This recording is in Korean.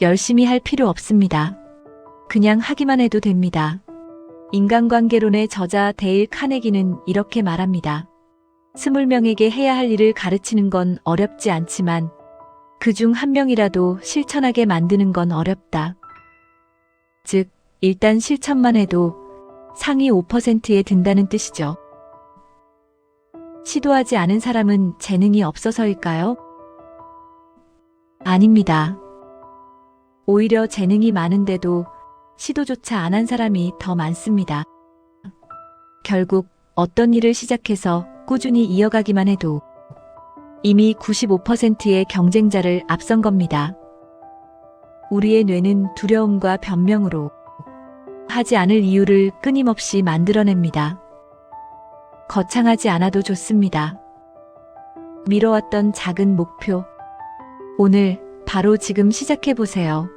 열심히 할 필요 없습니다. 그냥 하기만 해도 됩니다. 인간관계론의 저자 데일 카네기는 이렇게 말합니다. 스물 명에게 해야 할 일을 가르치는 건 어렵지 않지만 그 중 한 명이라도 실천하게 만드는 건 어렵다. 즉, 일단 실천만 해도 상위 5%에 든다는 뜻이죠. 시도하지 않은 사람은 재능이 없어서일까요? 아닙니다. 오히려 재능이 많은데도 시도조차 안 한 사람이 더 많습니다. 결국 어떤 일을 시작해서 꾸준히 이어가기만 해도 이미 95%의 경쟁자를 앞선 겁니다. 우리의 뇌는 두려움과 변명으로 하지 않을 이유를 끊임없이 만들어냅니다. 거창하지 않아도 좋습니다. 미뤄왔던 작은 목표. 오늘 바로 지금 시작해보세요.